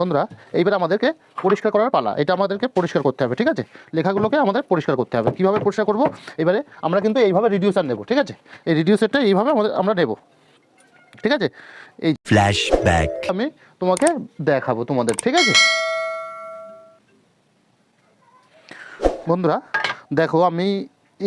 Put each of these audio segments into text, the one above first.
বন্ধুরা এইবার আমাদেরকে পরিষ্কার করার পালা। এটা আমাদেরকে পরিষ্কার করতে হবে ঠিক আছে? লেখাগুলোকে আমাদের পরিষ্কার করতে হবে। কীভাবে পরিষ্কার করব? এবারে আমরা কিন্তু এইভাবে রিডিউসার নেব ঠিক আছে? এই রিডিউসারটা এইভাবে আমাদের আমরা নেব ঠিক আছে? এই Flashback. আমি তোমাকে দেখাবো তোমাদের ঠিক আছে? বন্ধুরা দেখো আমি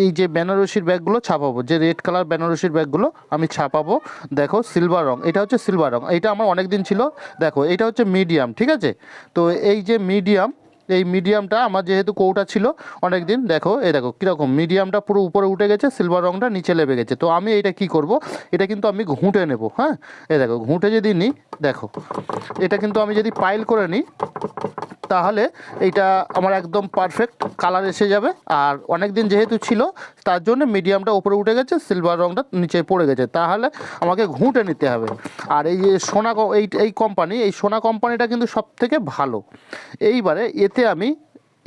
এই যে বেনারসির ব্যাগগুলো ছাপাবো, যে রেড কালার বেনারসির ব্যাগগুলো আমি ছাপাবো, দেখো সিলভার রং, এটা হচ্ছে সিলভার রং, এটা আমার অনেক দিন ছিল, দেখো এটা হচ্ছে মিডিয়াম ঠিক আছে? তো এই যে মিডিয়াম এই মিডিয়ামটা আমার যেহেতু কৌটা ছিল অনেক দিন দেখো, এই দেখো, কীরকম মিডিয়ামটা পুরো উপরে উঠে গেছে সিলভার রংটা নিচে লেবে গেছে। তো আমি এটা কি করব? এটা কিন্তু আমি ঘুঁটে নেব হ্যাঁ? এই দেখো, ঘুঁটে যদি নিই দেখো, এটা কিন্তু আমি যদি পাইল করে নিই তাহলে এইটা আমার একদম পারফেক্ট কালার এসে যাবে। আর অনেক দিন যেহেতু ছিল, তার জন্য মিডিয়ামটা উপরে উঠে গেছে সিলভার রংটা নিচে পড়ে গেছে। তাহলে আমাকে ঘুঁটে নিতে হবে। আর এই যে সোনা এই এই কোম্পানি এই সোনা কোম্পানিটা কিন্তু সব থেকে ভালো। এইবারে এতে আমি,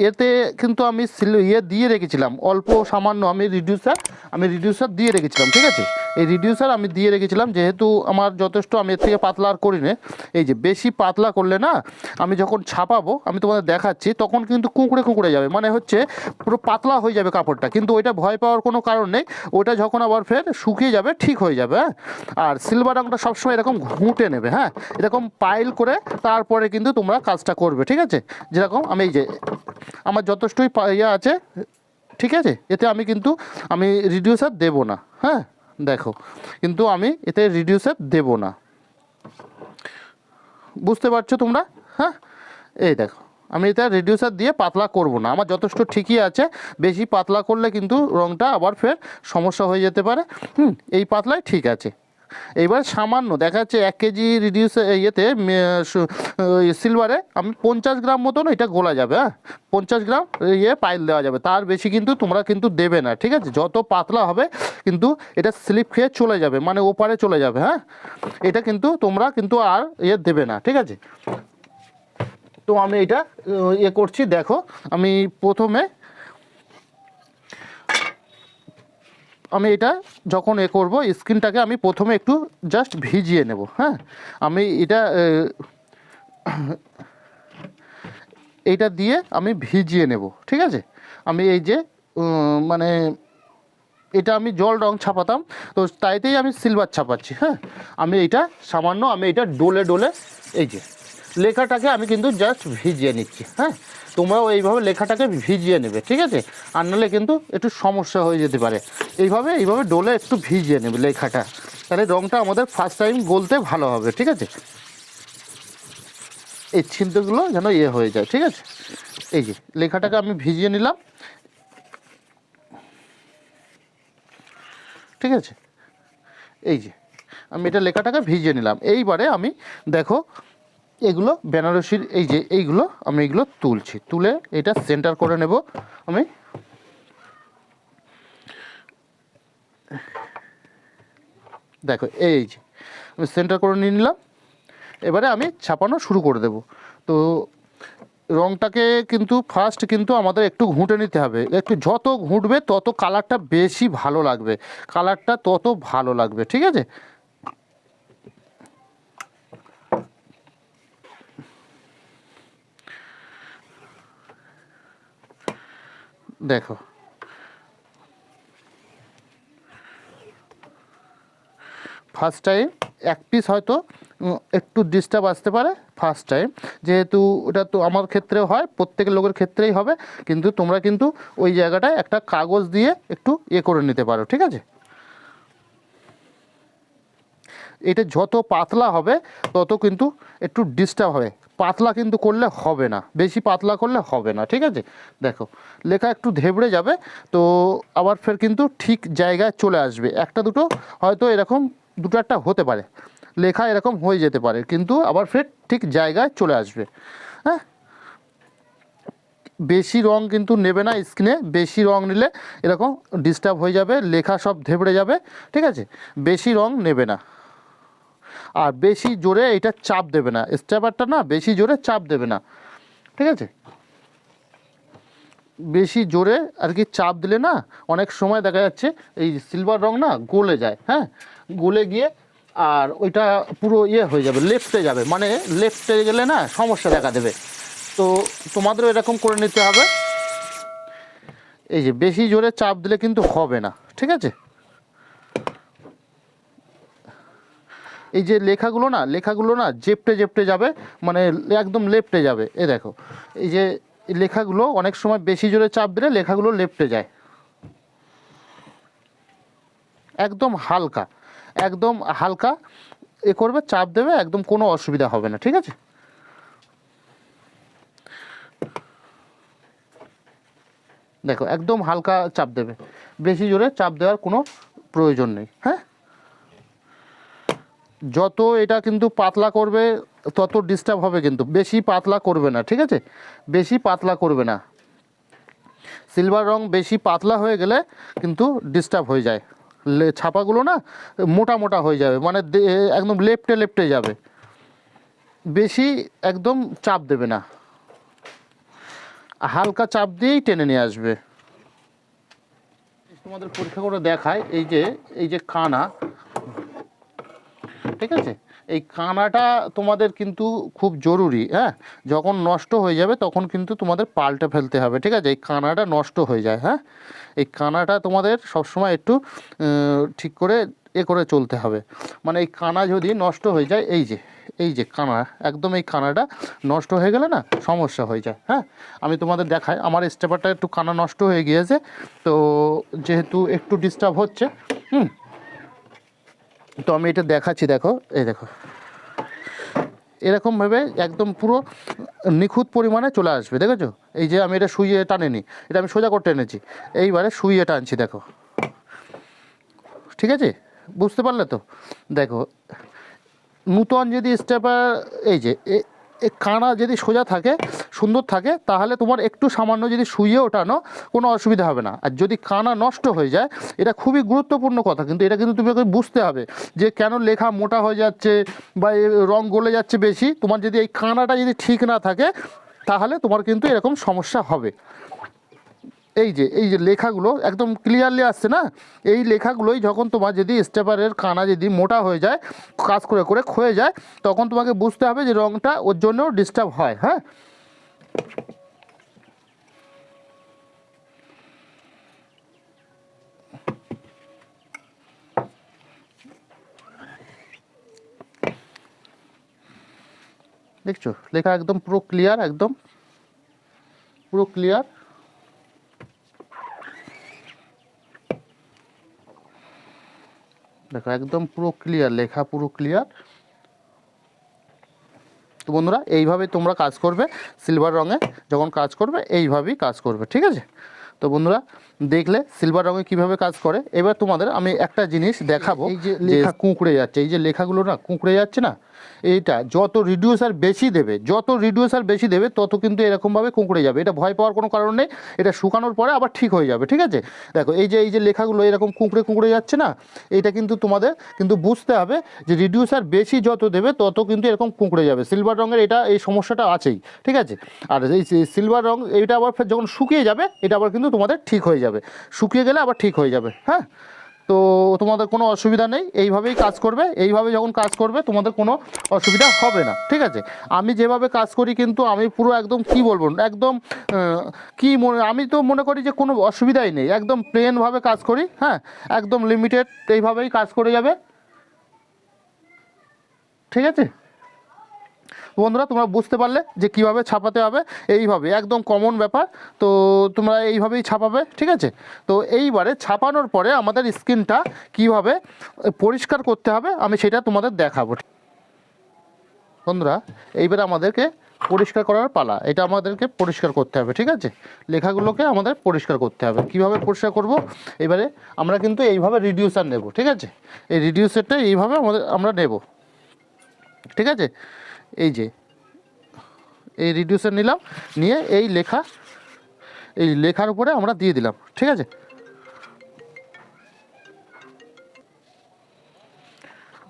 এতে কিন্তু আমি ইয়ে দিয়ে রেখেছিলাম। অল্প সামান্য আমি রিডিউসার আমি রিডিউসার দিয়ে রেখেছিলাম, ঠিক আছে? এই রিডিউসার আমি দিয়ে রেখেছিলাম, যেহেতু আমার যথেষ্ট, আমি এর থেকে পাতলা আর করি না এই যে বেশি পাতলা করলে না, আমি যখন ছাপাবো, আমি তোমাদের দেখাচ্ছি, তখন কিন্তু কুঁকড়ে কুঁকড়ে যাবে। মানে হচ্ছে পুরো পাতলা হয়ে যাবে কাপড়টা। কিন্তু ওইটা ভয় পাওয়ার কোনো কারণ নেই, ওইটা যখন আবার ফের শুকিয়ে যাবে, ঠিক হয়ে যাবে হ্যাঁ? আর সিলভার রংটা সবসময় এরকম ঘুঁটে নেবে হ্যাঁ? এরকম পাইল করে তারপরে কিন্তু তোমরা কাজটা করবে, ঠিক আছে? যেরকম আমি এই যে, আমার যথেষ্টই ইয়ে আছে, ঠিক আছে? এতে আমি কিন্তু, আমি রিডিউসার দেবো না হ্যাঁ? দেখো, কিন্তু আমি এতে রিডিউসার দেব না। বুঝতে পারছ তোমরা? হ্যাঁ? এই দেখো, আমি এটা রিডিউসার দিয়ে পাতলা করব না। আমার যথেষ্ট ঠিকই আছে, বেশি পাতলা করলে কিন্তু রঙটা আবার ফের সমস্যা হয়ে যেতে পারে। হুম, এই পাতলাই ঠিক আছে। এইবার সামান্য, দেখা যাচ্ছে এক কেজি রিডিউস ইয়েতে সিলভারে আমি পঞ্চাশ গ্রাম মতন এটা গোলা যাবে হ্যাঁ? পঞ্চাশ গ্রাম ইয়ে পাইল দেওয়া যাবে। তার বেশি কিন্তু তোমরা কিন্তু দেবে না, ঠিক আছে? যত পাতলা হবে কিন্তু এটা স্লিপ খেয়ে চলে যাবে মানে ওপারে চলে যাবে হ্যাঁ? এটা কিন্তু তোমরা কিন্তু আর ইয়ে দেবে না, ঠিক আছে? তো আমি এটা ইয়ে করছি, দেখো, আমি প্রথমে আমি এটা যখন এ করব স্ক্রিনটাকে আমি প্রথমে একটু জাস্ট ভিজিয়ে নেব হ্যাঁ? আমি এটা এইটা দিয়ে আমি ভিজিয়ে নেব, ঠিক আছে? আমি এই যে মানে এটা আমি জল রং ছাপাতাম, তো তাইতেই আমি সিলভার ছাপাচ্ছি হ্যাঁ? আমি এটা সামান্য, আমি এটা ডোলে ডোলে, এই যে, লেখাটাকে আমি কিন্তু জাস্ট ভিজিয়ে নিচ্ছি হ্যাঁ? তোমরাও এইভাবে লেখাটাকে ভিজিয়ে নেবে, ঠিক আছে? আর নাহলে কিন্তু একটু সমস্যা হয়ে যেতে পারে। এইভাবে এইভাবে ডোলে একটু ভিজিয়ে নেবে লেখাটা। তাহলে রঙটা আমাদের ফার্স্ট টাইম গলতে ভালো হবে, ঠিক আছে? এই ছিদ্রগুলো যেন ইয়ে হয়ে যায়, ঠিক আছে? এই যে, লেখাটাকে আমি ভিজিয়ে নিলাম। ঠিক আছে? এই যে, আমি এটা লেখাটাকে ভিজিয়ে নিলাম। এইবারে আমি, দেখো এগুলো বেনারসির এই যে এইগুলো আমি এগুলো তুলছি। তুলে এটা সেন্টার করে নেব আমি। দেখো, এই যে আমি সেন্টার করে নিয়ে নিলাম। এবারে আমি ছাপানো শুরু করে দেব। তো রংটাকে কিন্তু ফার্স্ট কিন্তু আমাদের একটু ঘুঁটে নিতে হবে। একটু যত ঘুঁটবে তত কালারটা বেশি ভালো লাগবে। কালারটা তত ভালো লাগবে, ঠিক আছে? দেখো। ফার্স্ট টাইম এক পিস হয়তো একটু ডিস্টার্ব আসতে পারে ফার্স্ট টাইম যেহেতু ওটা তো আমার ক্ষেত্রেও হয় প্রত্যেক লোকের ক্ষেত্রেই হবে, কিন্তু তোমরা কিন্তু ওই জায়গাটায় একটা কাগজ দিয়ে একটু ইয়ে করে নিতে পারো, ঠিক আছে? এটা যত পাতলা হবে, তত কিন্তু একটু ডিস্টার্ব হবে। পাতলা কিন্তু করলে হবে না, বেশি পাতলা করলে হবে না, ঠিক আছে? দেখো, লেখা একটু ধেবড়ে যাবে, তো আবার ফের কিন্তু ঠিক জায়গায় চলে আসবে। একটা দুটো হয়তো এরকম দুটো একটা হতে পারে, লেখা এরকম হয়ে যেতে পারে, কিন্তু আবার ফের ঠিক জায়গায় চলে আসবে। হ্যাঁ? বেশি রং কিন্তু নেবে না স্ক্রিনে বেশি রং নিলে এরকম ডিস্টার্ব হয়ে যাবে, লেখা সব ধেবড়ে যাবে, ঠিক আছে? বেশি রং নেবে না। আর বেশি জোরে এটা চাপ দেবে না। স্ট্যাপারটা না বেশি জোরে চাপ দেবে না। ঠিক আছে? বেশি জোরে আর কি চাপ দিলে না অনেক সময় দেখা যাচ্ছে এই সিলভার রং না গলে যায় হ্যাঁ? গলে গিয়ে আর ওইটা পুরো ইয়ে হয়ে যাবে লেফটে যাবে। মানে লেফটে গেলে না সমস্যা দেখা দেবে। তো তোমাদেরও এরকম করে নিতে হবে। এই যে বেশি জোরে চাপ দিলে কিন্তু হবে না। ঠিক আছে? এই যে লেখাগুলো না লেখাগুলো না জেপটে জেপটে যাবে মানে একদম লেফটে যাবে। এ দেখো, এই যে লেখাগুলো অনেক সময় বেশি জোরে চাপ দিলে লেখাগুলো লেফটে যায়। একদম হালকা একদম হালকা এ করবে, চাপ দেবে, একদম কোনো অসুবিধা হবে না, ঠিক আছে? দেখো, একদম হালকা চাপ দেবে। বেশি জোরে চাপ দেওয়ার কোনো প্রয়োজন নেই হ্যাঁ? যত এটা কিন্তু পাতলা করবে, তত ডিস্টার্ব হবে কিন্তু। বেশি পাতলা করবে না, ঠিক আছে? বেশি পাতলা করবে না। সিলভার রং বেশি পাতলা হয়ে গেলে কিন্তু ডিস্টার্ব হয়ে যায়। ছাপাগুলো না মোটা মোটা হয়ে যাবে মানে একদম লেফটে লেফটে যাবে। বেশি একদম চাপ দেবে না। হালকা চাপ দিয়েই টেনে নিয়ে আসবে। তোমাদের পরীক্ষা করে দেখায়, এই যে এই যে কানা ঠিক আছে? এই কানাটা তোমাদের কিন্তু খুব জরুরি হ্যাঁ? যখন নষ্ট হয়ে যাবে তখন কিন্তু তোমাদের পাল্টে ফেলতে হবে, ঠিক আছে? এই কানাটা নষ্ট হয়ে যায় হ্যাঁ? এই কানাটা তোমাদের সবসময় একটু ঠিক করে এ করে চলতে হবে। মানে এই কানা যদি নষ্ট হয়ে যায়, এই যে এই যে কানা, একদম এই কানাটা নষ্ট হয়ে গেলে না সমস্যা হয়ে যায় হ্যাঁ? আমি তোমাদের দেখাই, আমার স্টেপারটা একটু কানা নষ্ট হয়ে গিয়েছে, তো যেহেতু একটু ডিস্টার্ব হচ্ছে, হুম? তো আমি এটা দেখাচ্ছি, দেখো। এই দেখো। এরকমভাবে একদম পুরো নিখুঁত পরিমাণে চলে আসবে, দেখেছ? এই যে আমি এটা শুইয়ে টানিনি, এটা আমি সোজা করতে এনেছি। এইবারে শুইয়ে টানছি, দেখো। ঠিক আছে? বুঝতে পারলে তো? দেখো, নূতন যদি স্টেপার এই যে কানা যদি সোজা থাকে, সুন্দর থাকে, তাহলে তোমার একটু সামান্য যদি শুয়ে ওঠানো কোনো অসুবিধা হবে না। আর যদি কানা নষ্ট হয়ে যায়, এটা খুবই গুরুত্বপূর্ণ কথা, কিন্তু এটা কিন্তু তুমি বুঝতে হবে যে কেন লেখা মোটা হয়ে যাচ্ছে বা রং গলে যাচ্ছে বেশি। তোমার যদি এই কানাটা যদি ঠিক না থাকে, তাহলে তোমার কিন্তু এরকম সমস্যা হবে। এই যে এই যে লেখাগুলো একদম ক্লিয়ারলি আসছে না? এই লেখাগুলোই যখন তোমার যদি স্টেপারের কানা যদি মোটা হয়ে যায়, কাজ করে করে ক্ষয়ে যায়, তখন তোমাকে বুঝতে হবে যে রঙটা ওর জন্যও ডিস্টার্ব হয় হ্যাঁ? দেখছ? লেখা একদম পুরো ক্লিয়ার একদম পুরো ক্লিয়ার দেখো একদম পুরো ক্লিয়ার লেখা পুরো ক্লিয়ার তো বন্ধুরা এইভাবে তোমরা কাজ করবে সিলভার রঙে যখন কাজ করবে এইভাবেই কাজ করবে ঠিক আছে? তো বন্ধুরা দেখলে সিলভার রঙে কীভাবে কাজ করে? এবার তোমাদের আমি একটা জিনিস দেখাবো এই যে লেখা কুঁকড়ে যাচ্ছে। এই যে লেখাগুলো না কুঁকড়ে যাচ্ছে না? এইটা, যত রিডিউসার বেশি দেবে, যত রিডিউসার বেশি দেবে, তত কিন্তু এরকমভাবে কুঁকড়ে যাবে। এটা ভয় পাওয়ার কোনো কারণ নেই, এটা শুকানোর পরে আবার ঠিক হয়ে যাবে, ঠিক আছে? দেখো, এই যে এই যে লেখাগুলো এরকম কুঁকড়ে কুঁকড়ে যাচ্ছে না, এইটা কিন্তু তোমাদের কিন্তু বুঝতে হবে যে রিডিউসার বেশি যত দেবে, তত কিন্তু এরকম কুঁকড়ে যাবে। সিলভার রঙের এটা, এই সমস্যাটা আছেই, ঠিক আছে? আর এই সিলভার রং, এইটা আবার যখন শুকিয়ে যাবে, এটা আবার কিন্তু তোমাদের ঠিক হয়ে যাবে। শুকিয়ে গেলে আবার ঠিক হয়ে যাবে হ্যাঁ? তো তোমাদের কোনো অসুবিধা নেই, এইভাবেই কাজ করবে, এইভাবে যখন কাজ করবে তোমাদের কোনো অসুবিধা হবে না, ঠিক আছে? আমি যেভাবে কাজ করি কিন্তু আমি পুরো একদম কি বলব, একদম কি মনে, আমি তো মনে করি যে কোনো অসুবিধাই নেই, একদম প্লেনভাবে কাজ করি হ্যাঁ? একদম লিমিটেড এইভাবেই কাজ করে যাবে, ঠিক আছে? বন্ধুরা, তোমরা বুঝতে পারলে যে কীভাবে ছাপাতে হবে। এইভাবে, একদম কমন ব্যাপার। তো তোমরা এইভাবেই ছাপাবে, ঠিক আছে? তো এইবারে ছাপানোর পরে আমাদের স্ক্রিনটা কীভাবে পরিষ্কার করতে হবে, আমি সেটা তোমাদের দেখাবো। বন্ধুরা, এইবারে আমাদেরকে পরিষ্কার করার পালা, এটা আমাদেরকে পরিষ্কার করতে হবে, ঠিক আছে? লেখাগুলোকে আমাদের পরিষ্কার করতে হবে। কীভাবে পরিষ্কার করব? এবারে আমরা কিন্তু এইভাবে রিডিউসার নেব, ঠিক আছে? এই রিডিউসারটা এইভাবে আমাদের, আমরা নেব, ঠিক আছে? এই যে, এই রিডিউসার নিলাম, নিয়ে এই লেখা, এই লেখার উপরে আমরা দিয়ে দিলাম, ঠিক আছে?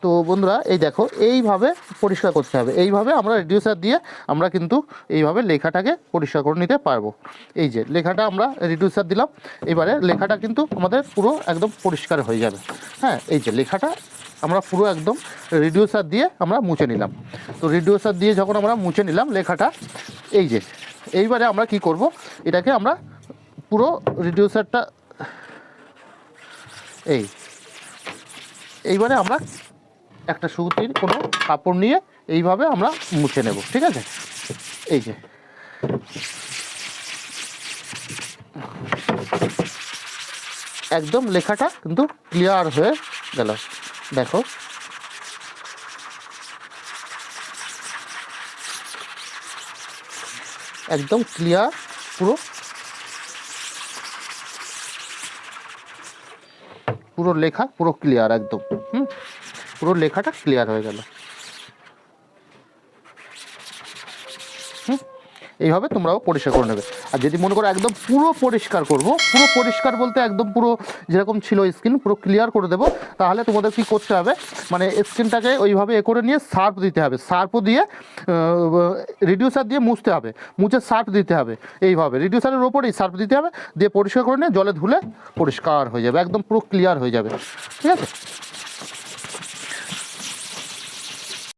তো বন্ধুরা, এই দেখো, এইভাবে পরিষ্কার করতে হবে। এইভাবে আমরা রিডিউসার দিয়ে আমরা কিন্তু এইভাবে লেখাটাকে পরিষ্কার করে নিতে পারব। এই যে, লেখাটা আমরা রিডিউসার দিলাম। এবারে লেখাটা কিন্তু আমাদের পুরো একদম পরিষ্কার হয়ে যাবে। হ্যাঁ এই যে, লেখাটা আমরা পুরো একদম রিডিউসার দিয়ে আমরা মুছে নিলাম। তো রিডিউসার দিয়ে যখন আমরা মুছে নিলাম লেখাটা, এই যে, এইবারে আমরা কি করব? এটাকে আমরা পুরো রিডিউসারটা এই, এইবারে আমরা একটা সুতির কোনো কাপড় নিয়ে এইভাবে আমরা মুছে নেব, ঠিক আছে? এই যে, একদম লেখাটা কিন্তু ক্লিয়ার হয়ে গেল। দেখো। একদম ক্লিয়ার পুরো। পুরো লেখা, পুরো ক্লিয়ার একদম, হুম? পুরো লেখাটা ক্লিয়ার হয়ে গেল। হুম? এইভাবে তোমরাও পরিষ্কার করে নেবে। আর যদি মনে করো একদম পুরো পরিষ্কার করব, পুরো পরিষ্কার বলতে একদম পুরো যেরকম ছিল স্কিন পুরো ক্লিয়ার করে দেবো, তাহলে তোমাদের কি করতে হবে? মানে স্কিনটাকে ওইভাবে এ করে নিয়ে সার্ফ দিতে হবে। সার্ফও দিয়ে রিডিউসার দিয়ে মুছতে হবে। মুছে সার্ফ দিতে হবে এইভাবে। রিডিউসারের ওপরেই সার্ফ দিতে হবে, দিয়ে পরিষ্কার করে নিয়ে জলে ধুলে পরিষ্কার হয়ে যাবে, একদম পুরো ক্লিয়ার হয়ে যাবে। ঠিক আছে?